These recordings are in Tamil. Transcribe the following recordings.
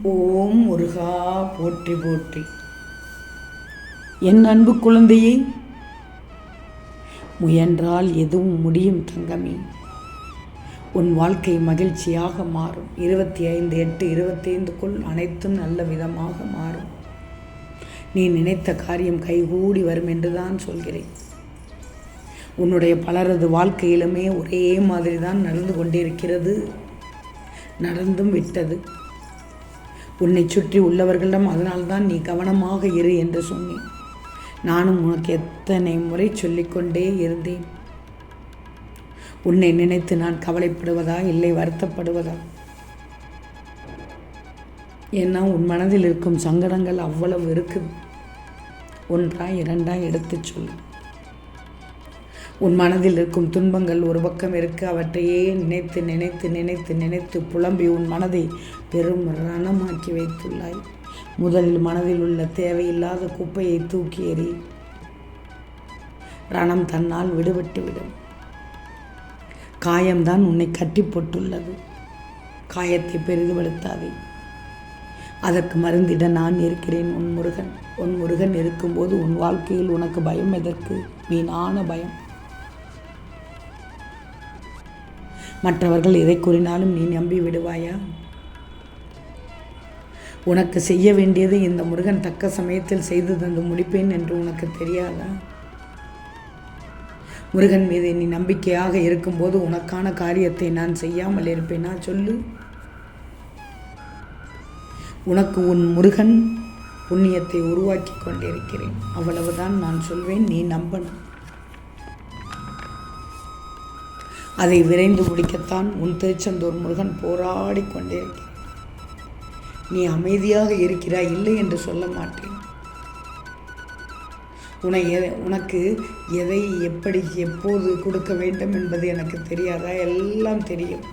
ஓம் முருகா போற்றி போற்றி. என் அன்பு குழந்தையே முயன்றால் எதுவும் முடியும் தங்கமே. உன் வாழ்க்கை மகிழ்ச்சியாக மாறும். இருபத்தி ஐந்து எட்டு இருபத்தைந்துக்குள் அனைத்தும் நல்ல விதமாக மாறும். நீ நினைத்த காரியம் கைகூடி வரும் என்றுதான் சொல்கிறேன். உன்னுடைய பலரது வாழ்க்கையிலுமே ஒரே மாதிரி தான் நடந்து கொண்டிருக்கிறது நடந்தும் விட்டது. உன்னை சுற்றி உள்ளவர்களிடம் அதனால்தான் நீ கவனமாக இரு என்று சொன்னேன். நானும் உனக்கு எத்தனை முறை சொல்லிக்கொண்டே இருந்தேன். உன்னை நினைத்து நான் கவலைப்படுவதா இல்லை வருத்தப்படுவதா? ஏன்னா உன் மனதில் இருக்கும் சங்கடங்கள் அவ்வளவு இருக்குது. ஒன்றா இரண்டா எடுத்துச் சொல்லு. உன் மனதில் இருக்கும் துன்பங்கள் ஒரு பக்கம் இருக்க. அவற்றையே நினைத்து நினைத்து நினைத்து நினைத்து புலம்பி உன் மனதை பெரும் ரணமாக்கி வைத்துள்ளாய். முதலில் மனதில் உள்ள தேவையில்லாத குப்பையை தூக்கி எறி ரணம் தன்னால் விடுபட்டுவிடும் காயம்தான் உன்னை கட்டி போட்டுள்ளது. காயத்தை பெரிதுபடுத்தாதே. அதற்கு மருந்திட நான் இருக்கிறேன் உன் முருகன். உன் முருகன் இருக்கும்போது உன் வாழ்க்கையில் உனக்கு பயம் எதற்கு? வீணான பயம். மற்றவர்கள் எதை கூறினாலும் நீ நம்பி விடுவாயா? உனக்கு செய்ய வேண்டியது இந்த முருகன் தக்க சமயத்தில் செய்து தந்து முடிப்பேன் என்று உனக்கு தெரியாதா? முருகன் மீது நீ நம்பிக்கையாக இருக்கும்போது உனக்கான காரியத்தை நான் செய்யாமல் இருப்பேனா? சொல்லு. உனக்கு உன் முருகன் புண்ணியத்தை உருவாக்கி கொண்டிருக்கிறேன். அவ்வளவுதான் நான் சொல்வேன். நீ நம்பணும். அதை விரைந்து முடிக்கத்தான் உன் திருச்செந்தூர் முருகன் போராடி கொண்டிருக்கிறான் நீ அமைதியாக இருக்கிறாய் இல்லை என்று சொல்ல மாட்டேன். உனை உனக்கு எதை எப்படி எப்போது கொடுக்க வேண்டும் என்பது எனக்கு தெரியாதா? எல்லாம் தெரியும்.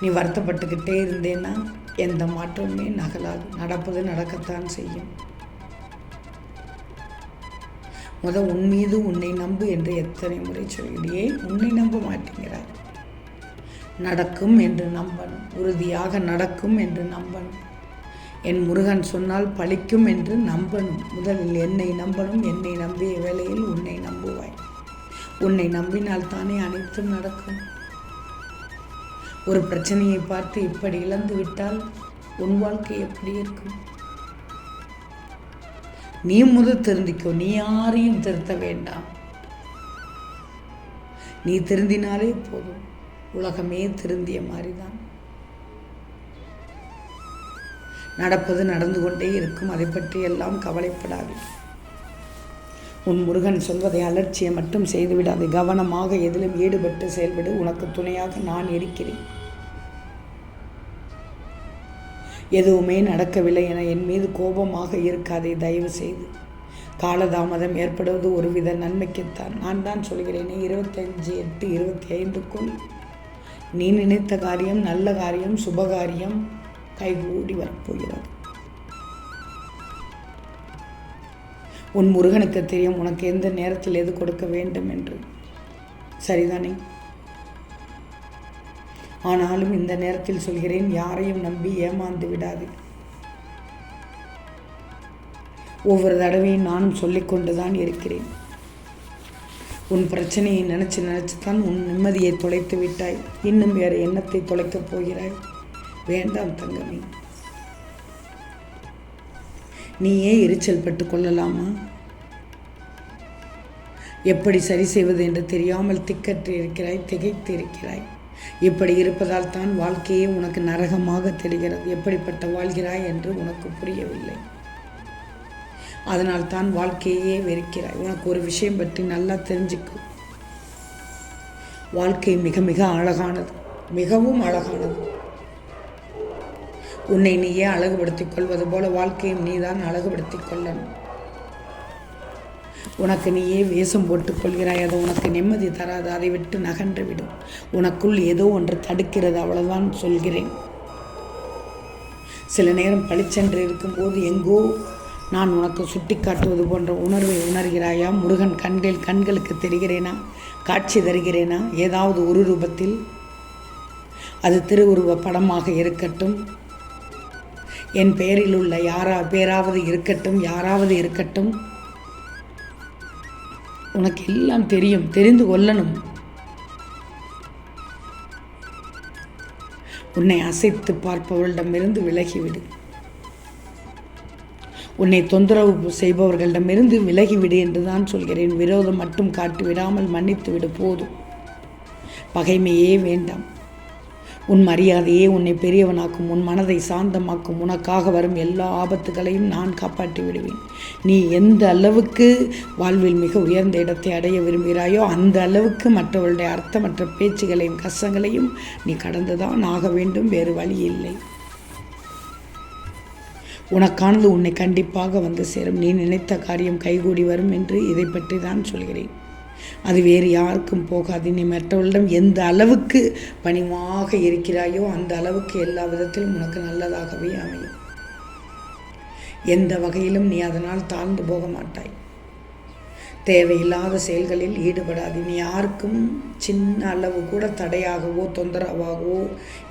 நீ வருத்தப்பட்டுக்கிட்டே இருந்தேன்னா எந்த மாற்றமுமே நகலாது. நடப்பது நடக்கத்தான் செய்யும். முத உன் மீது உன்னை நம்பு என்று எத்தனை முறை சொல்லியே உன்னை நம்ப மாட்டேங்கிறார் நடக்கும் என்று நம்பணும். உறுதியாக நடக்கும் என்று நம்பணும். என் முருகன் சொன்னால் பழிக்கும் என்று நம்பணும். முதலில் என்னை நம்பணும். என்னை நம்பிய வேளையில் உன்னை நம்புவாய். உன்னை நம்பினால் தானே அனைத்தும் நடக்கும். ஒரு பிரச்சனையை பார்த்து இப்படி இழந்து விட்டால் உன் வாழ்க்கை எப்படி இருக்கும்? நீ முதல் திருந்திக்கோ நீ யாரையும் திருத்த வேண்டாம். நீ திருந்தினாலே போதும். உலகமே திருந்திய மாதிரிதான். நடப்பது நடந்து கொண்டே இருக்கும். அதை பற்றி எல்லாம் உன் முருகன் சொல்வதை அலட்சியம் மட்டும் செய்துவிடாது. கவனமாக எதிலும் ஈடுபட்டு செயல்படு. உனக்கு துணையாக நான் இருக்கிறேன். எதுவுமே நடக்கவில்லை என என் மீது கோபமாக இருக்காதே தயவு செய்து காலதாமதம் ஏற்படுவது ஒருவித நன்மைக்குத்தான். நான் தான் சொல்கிறேனே இருபத்தஞ்சு எட்டு இருபத்தி ஐந்துக்குள் நீ நினைத்த காரியம் நல்ல காரியம் சுபகாரியம் கைகூடி வரப்போகிறது. உன் முருகனுக்கு தெரியும் உனக்கு எந்த நேரத்தில் எது கொடுக்க வேண்டும் என்று. சரிதானே? ஆனாலும் இந்த நேரத்தில் சொல்கிறேன் யாரையும் நம்பி ஏமாந்து விடாது. ஒவ்வொரு தடவையும் நானும் சொல்லிக்கொண்டு தான் இருக்கிறேன். உன் பிரச்சனையை நினச்சி நினச்சி தான் உன் நிம்மதியை தொலைத்து விட்டாய். இன்னும் வேறு எண்ணத்தை தொலைக்கப் போகிறாய். வேண்டாம் தங்கமே. நீயே எரிச்சல் பட்டு கொள்ளலாமா? எப்படி சரி செய்வது என்று தெரியாமல் திக்கற்று இருக்கிறாய் திகைத்து இருக்கிறாய் இப்படி இருப்பதால் தான் வாழ்க்கையே உனக்கு நரகமாக தெரிகிறது. எப்படிப்பட்ட வாழ்கிறாய் என்று உனக்கு புரியவில்லை. அதனால் தான் வாழ்க்கையே வெறுக்கிறாய். உனக்கு ஒரு விஷயம் பற்றி நல்லா தெரிஞ்சுக்கு. வாழ்க்கை மிக மிக அழகானது. மிகவும் அழகானது. உன்னை நீயே அழகுபடுத்திக் கொள்வது போல வாழ்க்கையும் நீதான் அழகுபடுத்திக் கொள்ளணும். உனக்கு நீயே வேஷம் போட்டுக்கொள்கிறாய் அது உனக்கு நிம்மதி தராது. அதை விட்டு நகன்று விடும் உனக்குள் ஏதோ ஒன்று தடுக்கிறது. அவ்வளவுதான் சொல்கிறேன். சில நேரம் பளிச்சென்று இருக்கும்போது எங்கோ நான் உனக்கு சுட்டி காட்டுவது போன்ற உணர்வை உணர்கிறாயா? முருகன் கண்கள் கண்களுக்கு தெரிகிறேனா? காட்சி தருகிறேனா? ஏதாவது ஒரு ரூபத்தில்? அது திருவுருவ படமாக இருக்கட்டும். என் பெயரில் உள்ள யாரா பேராவது இருக்கட்டும் யாராவது இருக்கட்டும். உனக்கு எல்லாம் தெரியும் தெரிந்து கொள்ளணும். உன்னை அசைத்து பார்ப்பவர்களிடமிருந்து விலகிவிடு. உன்னை தொந்தரவு செய்பவர்களிடமிருந்து விலகிவிடு என்று தான் சொல்கிறேன். விரோதம் மட்டும் காட்டி விடாமல் மன்னித்து விடு போதும். பகைமையே வேண்டாம். உன் மரியாதையே உன்னை பெரியவனாக்கும் உன் மனதை சாந்தமாக்கும் உனக்காக வரும் எல்லா ஆபத்துகளையும் நான் காப்பாற்றி விடுவேன். நீ எந்த அளவுக்கு வாழ்வில் மிக உயர்ந்த இடத்தை அடைய விரும்புகிறாயோ அந்த அளவுக்கு மற்றவர்களுடைய அர்த்தமற்ற பேச்சுகளையும் கஷ்டங்களையும் நீ கடந்துதான் ஆக வேண்டும் வேறு வழி இல்லை. உனக்கானது உன்னை கண்டிப்பாக வந்து சேரும். நீ நினைத்த காரியம் கைகூடி வரும் என்று இதை பற்றி தான் சொல்கிறேன். அது வேறு யாருக்கும் போகாது. நீ மற்றவர்களிடம் எந்த அளவுக்கு பணிவாக இருக்கிறாயோ அந்த அளவுக்கு எல்லா விதத்திலும் உனக்கு நல்லதாகவே அமையும். எந்த வகையிலும் நீ அதனால் தாழ்ந்து போக மாட்டாய். தேவையில்லாத செயல்களில் ஈடுபடாது. நீ யாருக்கும் சின்ன அளவு கூட தடையாகவோ தொந்தரவாகவோ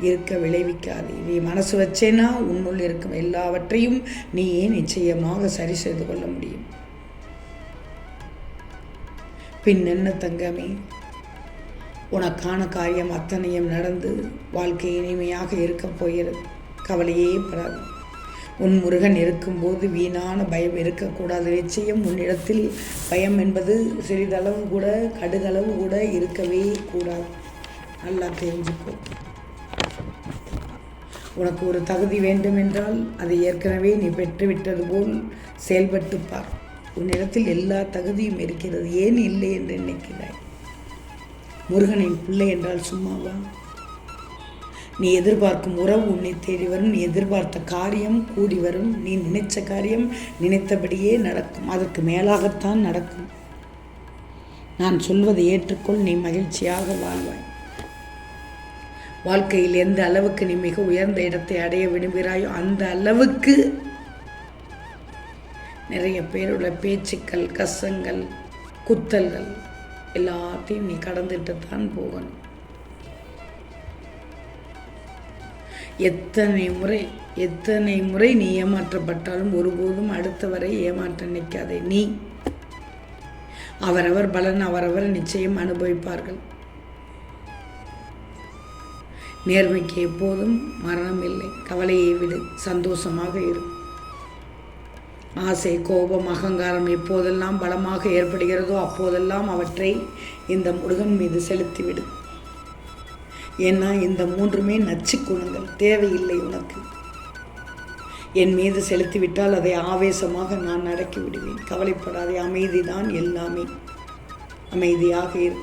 இருக்க விளைவிக்காது. நீ மனசு வச்சேன்னா உன்னுள் இருக்கும் எல்லாவற்றையும் நீயே நிச்சயமாக சரி செய்து கொள்ள முடியும். பின் என்ன தங்கமே. உனக்கான காரியம் அத்தனையும் நடந்து வாழ்க்கை இனிமையாக இருக்கப் போகிறது. கவலையே படாது. உன் முருகன் இருக்கும்போது வீணான பயம் இருக்கக்கூடாது. நிச்சயம் உன்னிடத்தில் பயம் என்பது சிறிதளவு கூட கடுகளவு கூட இருக்கவே கூடாது. நல்லா தெரிஞ்சுக்கோ. உனக்கு ஒரு தகுதி வேண்டுமென்றால் அதை ஏற்கனவே நீ பெற்றுவிட்டது போல் செயல்பட்டுப்பார் உன்னிடத்தில் எல்லா தகுதியும் இருக்கிறது. ஏன் இல்லை என்று நினைக்கிறாய்? முருகனின் பிள்ளை என்றால் சும்மாவா? நீ எதிர்பார்க்கும் உறவு உன்னை தேடி வரும். நீ எதிர்பார்த்த காரியம் கூடி வரும். நீ நினைச்ச காரியம் நினைத்தபடியே நடக்கும். அதற்கு மேலாகத்தான் நடக்கும். நான் சொல்வதை ஏற்றுக்கொள். நீ மகிழ்ச்சியாக வாழ்வாய். வாழ்க்கையில் எந்த அளவுக்கு நீ மிக உயர்ந்த இடத்தை அடைய விரும்புகிறாயோ அந்த அளவுக்கு நிறைய பேருள்ள பேச்சுக்கள் கசங்கள் குத்தல்கள் எல்லாத்தையும் நீ கடந்துட்டு தான் போகணும். எத்தனை முறை எத்தனை முறை நீ ஏமாற்றப்பட்டாலும் ஒருபோதும் அடுத்தவரை ஏமாற்ற நிற்காதே நீ அவரவர் பலன் அவரவர் நிச்சயம் அனுபவிப்பார்கள். நேர்மைக்கு எப்போதும் மரணம் இல்லை கவலையை விடு சந்தோஷமாக இருக்கும் ஆசை கோபம் அகங்காரம் எப்போதெல்லாம் பலமாக ஏற்படுகிறதோ அப்போதெல்லாம் அவற்றை இந்த முருகன் மீது செலுத்திவிடு. ஏன்னா இந்த மூன்றுமே நச்சு குணங்கள் தேவையில்லை உனக்கு. என் மீது செலுத்திவிட்டால் அதை ஆவேசமாக நான் அடக்கி விடுவேன் கவலைப்படாதே அமைதிதான் எல்லாமே. அமைதியாக இரு.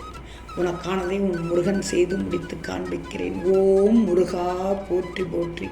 உனக்கானதை உன் முருகன் செய்து முடித்து காண்பிக்கிறேன். ஓம் முருகா போற்றி போற்றி.